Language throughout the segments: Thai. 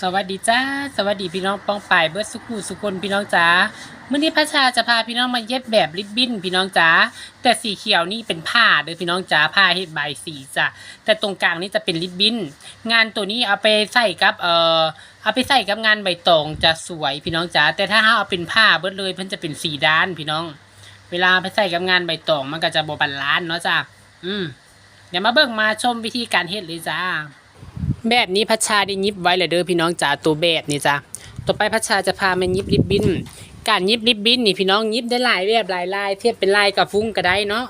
สวัสดีจ้าสวัสดีพี่น้องป้องป่ายเบิร์ดสุขุสุคนพี่น้องจ๋าเมื่อนี้พระชาจะพาพี่น้องมาเย็บแบบริบบิ้นพี่น้องจ๋าแต่สีเขียวนี่เป็นผ้าเด้อพี่น้องจ๋าผ้าเฮ็ดใบสีจ้ะแต่ตรงกลางนี่จะเป็นริบบิ้นงานตัวนี้เอาไปใส่กับเอ่อเอาไปใส่กับงานใบตองจะสวยพี่น้องจ๋าแต่ถ้าเอาเป็นผ้าเบิดเลยเพิ่นจะเป็นสีด้านพี่น้อง เวลาไปใส่กับงานใบตองมันก็จะโบ่บาลานเนาะจ้ะอืมเดี๋ยวมาเบิ่งมาชมวิธีการเฮ็ดเลยจ้า แบบนี้พัชชาได้ยิบไว้เลยเด้อพี่น้องจ๋าตัวแบบนี่จ้ะต่อไปพัชชาจะพามายิบริบบิ้นการยิบริบบิ้นนี่พี่น้องยิบได้หลายแบบหลายลายเทียบเป็นลายกับฟุ้งก็ได้เนาะ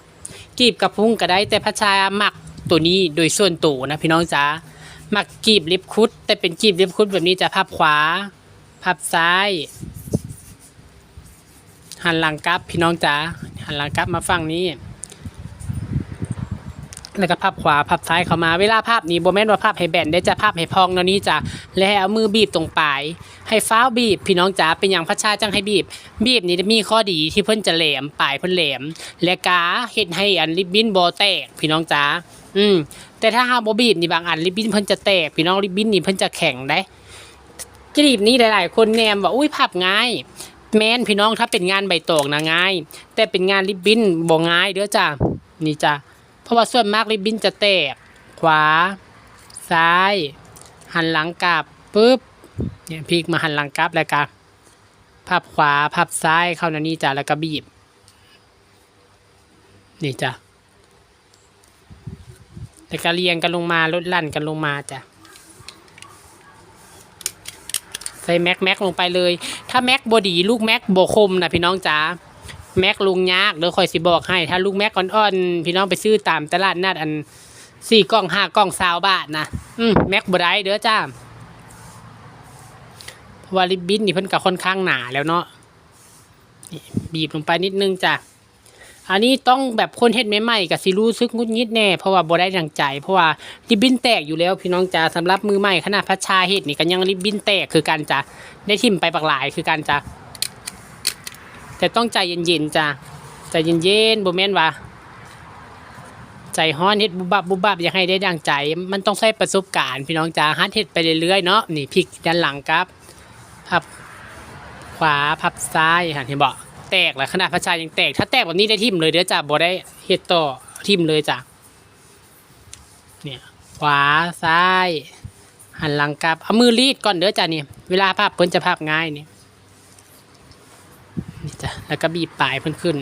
กีบกับฟุ้งก็ได้ แต่พัชชาหมักตัวนี้โดยส่วนตัวนะพี่น้องจ๋าหมักกีบลิบคุด แต่เป็นกีบลิบคุดแบบนี้จะพับขวาพับซ้ายหันหลังกลับพี่น้องจ๋าหันหลังกลับมาฝั่งนี้ แล้วก็พับขวาพับซ้ายเข้ามาเวลาพับนี่โบแมนว่าพับให้แบนได้จะพับให้พองเนาะนี้จ้ะและให้เอามือบีบตรงปลายให้ฟ้าบีบ พี่น้องจ๋าเป็นอย่างพัชชาจังให้บีบ บีบนี่จะมีข้อดีที่เพิ่นจะแหลมปลายเพิ่นแหลม และกาเฮ็ดให้อันริบบิ้นบ่แตกพี่น้องจ๋าอืมแต่ถ้าหาบบีบนี่บางอันริบบิ้นเพิ่นจะแตกพี่น้องริบบิ้นนี่เพิ่นจะแข็งได้กรีบนี้หลาย ๆ คนแนมว่าอุ้ยพับง่ายแมนพี่น้องถ้าเป็นงานใบตองนะง่าย แต่เป็นงานริบบิ้นบ่ง่ายเด้อจ้ะนี่จ้ะ เพราะว่าส่วนมากริบบิ้นจะแตก ขวา ซ้าย หันหลังกลับปุ๊บเนี่ยพลิกมาหันหลังกลับแล้วก็พับขวาพับซ้ายเข้าในนี่จ้ะแล้วก็บีบ นี่จ้ะแล้วก็เรียงกันลงมาลดลั่นกันลงมาจ้ะใส่แม็กแม็กลงไปเลย ถ้าแม็กบอดีลูกแม็กโบคมนะพี่น้องจ๋า แม็กลุงยากเดี๋ยวคอยสิบอกให้ ถ้าลูกแม็กอ่อนๆพี่น้องไปซื้อตามตลาดนัดอันสี่กล่องห้ากล่องสาวบาทนะอืมแม็กบได้เด้อจ้าเพราะว่าริบบิ้นนี่เพิ่นก็ค่อนข้างหนาแล้วเนาะบีบลงไปนิดนึงจ้ะอันนี้ต้องแบบคนเฮ็ดใหม่ๆกับสิรู้ซึกงุดงิดแน่เพราะว่าบ่ได้ดังใจ เพราะว่าริบบิ้นแตกอยู่แล้วพี่น้องจ้าสำหรับมือใหม่ขนาดพัชชาเฮ็ดนี่ก็ยังริบบิ้นแตกคือกันจ้ะได้ทิ่มไปปักหลายคือกันจ้ะ แต่ต้องใจเย็นๆจ้ะใจเย็นๆบ่แม่นว่าใจฮ้อนเฮ็ดบุบบับบุบบับอยากให้ได้ดังใจ มันต้องใช้ประสบการณ์พี่น้องจ้าฮัดเฮ็ดไปเรื่อยๆเนาะนี่พลิกด้านหลังครับพับขวาพับซ้ายหันเห็นบ่แตกแล้วขนาดพระชายยังแตก ถ้าแตกแบบนี้ได้ทิ่มเลยเด้อจ้ะบ่ได้เฮ็ดต่อทิ่มเลยจ้ะเนี่ยขวาซ้าย หันหลังกลับเอามือรีดก่อนเด้อจ้ะนี่เวลาพับเพิ่นจะพับง่ายนี่ จ้ะแล้วก็บีบปลายเพิ่นขึ้น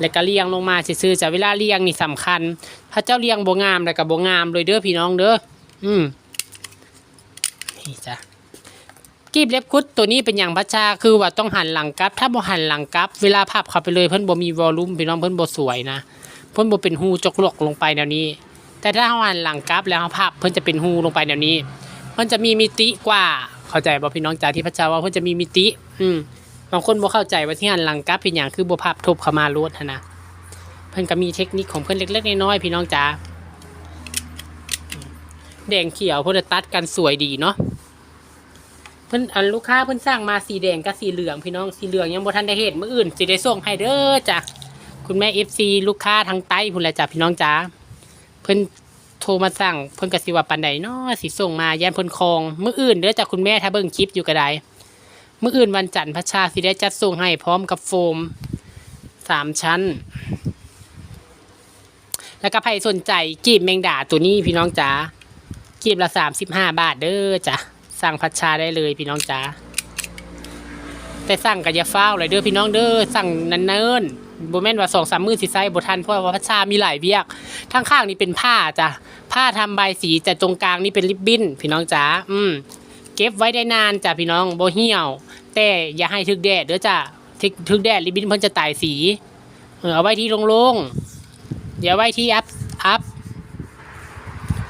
แล้วก็เลียงลงมาซื่อๆจ้ะเวลาเลียงนี่สำคัญ ถ้าเจ้าเลียงบ่งามแล้วก็บ่งามเลยเด้อพี่น้องเด้ออืมนี่จ้ะกีบเล็บคุดตัวนี้เป็นอย่างพัชชาคือว่าต้องหันหลังกลับ ถ้าบ่หันหลังกลับ เวลาพับเข้าไปเลยเพิ่นบ่มีวอลลุ่มพี่น้องเพิ่นบ่สวยนะเพิ่นบ่เป็นหูจกหลกลงไปแนวนี้ แต่ถ้าเราหันหลังกลับแล้วเราพับเพิ่นจะเป็นหูลงไปแนวนี้ เพิ่นจะมีมิติกว่าเข้าใจบ่พี่น้องจ้าที่พัชชาว่าเพิ่นจะมีมิติ อืม บางคนบ่เข้าใจว่าที่หันหลังกลับเป็นอย่างคือบ่พับทบเข้ามาโลดนะเพิ่นก็มีเทคนิคของเพิ่นเล็กๆน้อยๆพี่น้องจ๋าแดงเขียวเพิ่นตัดกันสวยดีเนาะเพิ่นอันลูกค้าเพิ่นสร้างมาสีแดงกับสีเหลืองพี่น้องสีเหลืองยังบ่ทันได้เฮ็ดมื้ออื่นสิได้ส่งให้เด้อจ้ะคุณแม่ FC ลูกค้าทางใต้พุ่นละจ้ะพี่น้องจ๋าเพิ่นโทรมาสั่งเพิ่นก็สิว่าปานใดเนาะสิส่งมาย่านเพิ่นคองมื้ออื่นเด้อจ้ะคุณแม่ถ้าเบิ่งคลิปอยู่ก็ได้ เมื่ออื่นวันจันทร์พระชาสิได้จัดส่งให้พร้อมกับโฟมสามชั้น แล้วก็ใครสนใจกีบแมงดาตัวนี้พี่น้องจ๋ากีบละสามสิบห้าบาทเด้อจ้ะสั่งพัชชาได้เลยพี่น้องจ๋าแต่สั่งกับยาฟ้าวเลยเด้อพี่น้องเด้อสั่งนันเนินๆบ่แมนว่าสองสามมือสิไซบทันเพราะว่าพัชชามีหลายเวียกทั้งข้างนี่เป็นผ้าจ้ะผ้าทำใบสีแต่ตรงกลางนี่เป็นริบบิ้นพี่น้องจ๋าอืม เก็บไว้ได้นานจ้ะพี่น้องโบเหี่ยว แต่อย่าให้ทึกแดดเด้อจ้ะทึกทึกแดดริบบิ้นเพิ่นจะตายสีเออเอาไว้ที่โล่งๆอย่าไว้ที่อัพอัพ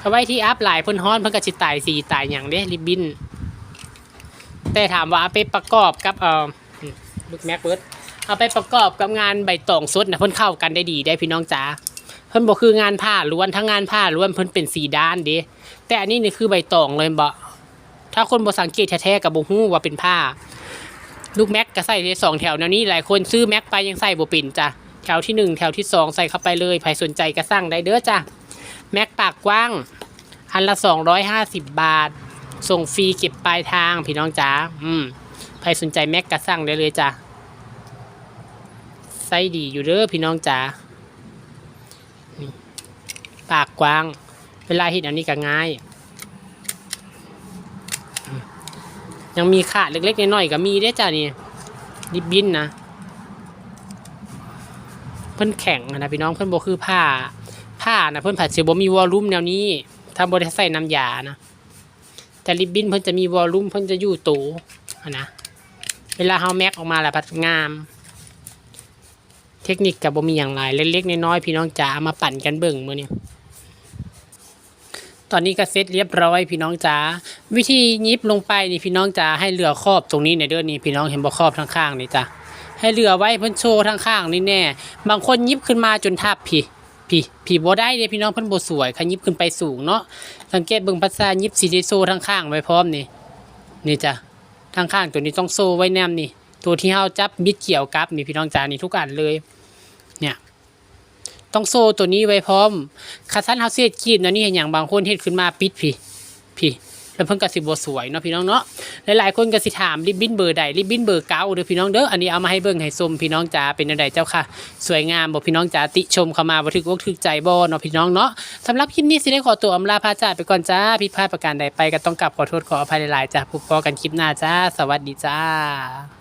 เอาไว้ที่อัพหลายเพิ่นฮ้อนเพิ่นก็สิตายสีตายหยังเด้ริบบิ้นแต่ถามว่าเอาไปประกอบกับเออลูกแม็กเบิร์ดเอาไปประกอบกับงานใบตองสดนะเพิ่นเข้ากันได้ดีได้พี่น้องจ๋าเพิ่นบ่คืองานผ้าล้วนทั้งงานผ้าล้วนเพิ่นเป็นสีด้านเด้แต่อันนี้นี่คือใบตองเลยบ่ ถ้าคนบ่สังเกตแท้ๆกับบ่ฮู้ว่าเป็นผ้า ลูกแม็กก็ใส่ได้สองแถวแนวนี้หลายคนซื้อแม็กไปยังใส่บ่เป็นจ้ะแถวที่หนึ่งแถวที่สองใส่เข้าไปเลยใครสนใจก็สั่งได้เด้อจ้ะแม็กปากกว้างอันละสองร้อยห้าสิบบาท ส่งฟรีเก็บปลายทางพี่น้องจ๋าอืมใครสนใจแม็กก็สั่งได้เลยจ้ะไส์ดีอยู่เด้อพี่น้องจ๋าปากกว้าง เวลาเห็นอันนี้ก็ง่ายอืม ยังมีขาดเล็กๆน้อยๆก็มีได้จ้ะนี่ริบบิ้นนะเพิ่นแข็งนะพี่น้องเพิ่นบ่คือผ้า ผ้านะเพิ่นผัดเสิบ่มีวอลลุ่มแนวนี้ถ้าบ่ได้ใส่น้ำยานะแต่ริบบิ้นเพิ่นจะมีวอลลุ่มเพิ่นจะอยู่ตอะนะเวลาเฮาแม็กออกมาแล้วพัดงาม เทคนิคกับบ่มีอย่างไรเล็กๆน้อยๆพี่น้องจ๋าเอามาปั่นกันเบิ่งมื้อนี้ ตอนนี้ก็เสร็จเรียบร้อยพี่น้องจ๋าวิธียิบลงไปนี่พี่น้องจ๋าให้เหลือครอบตรงนี้ในเด้อนี่พี่น้องเห็นบ่ครอบทั้งข้างนี่จ้ะให้เหลือไว้เพิ่นโชว์ทั้งข้างนี่แน่ บางคนยิบขึ้นมาจนทับพี่พี่พี่บ่ได้เด้พี่น้องเพิ่นบ่สวยค่ะยิบขึ้นไปสูงเนาะสังเกตเบิ่งภาษายิบสีด้โซ่ทั้งข้างไว้พร้อมนี่นี่จ้ะทั้งข้างตัวนี้ต้องโซ่ไว้แนมนี่ ตัวที่เฮาจับบิดเกี่ยวกับนี่พี่น้องจ๋านี่ทุกอันเลย เนี่ย ต้องโซ่ตัวนี้ไว้พร้อมคาซันเฮาเสียดกีบเนาะนี่เห็นอย่างบางคนเฮ็ดขึ้นมาปิดพี่พี่แล้วเพิ่นก็สิบสวยเนาะพี่น้องเนาะหลายๆคนก็สิถามริบบิ้นเบอร์ใดริบบิ้นเบอร์เก้าเด้อพี่น้องเด้ออันนี้เอามาให้เบิ่งให้ชมพี่น้องจ๋าเป็นจังไดเจ้าค่ะ สวยงามบ่พี่น้องจ๋าติชมเข้ามาบ่ถึกอกถึกใจบ่เนาะพี่น้องเนาะสำหรับคลิปนี้สิได้ขอตัวอำลาพาจาไปก่อนจ้าผิดพลาดประการใดไปก็ต้องกลับขอโทษขออภัยหลายๆจ้าพบกันคลิปหน้าจ้า สวัสดีจ้า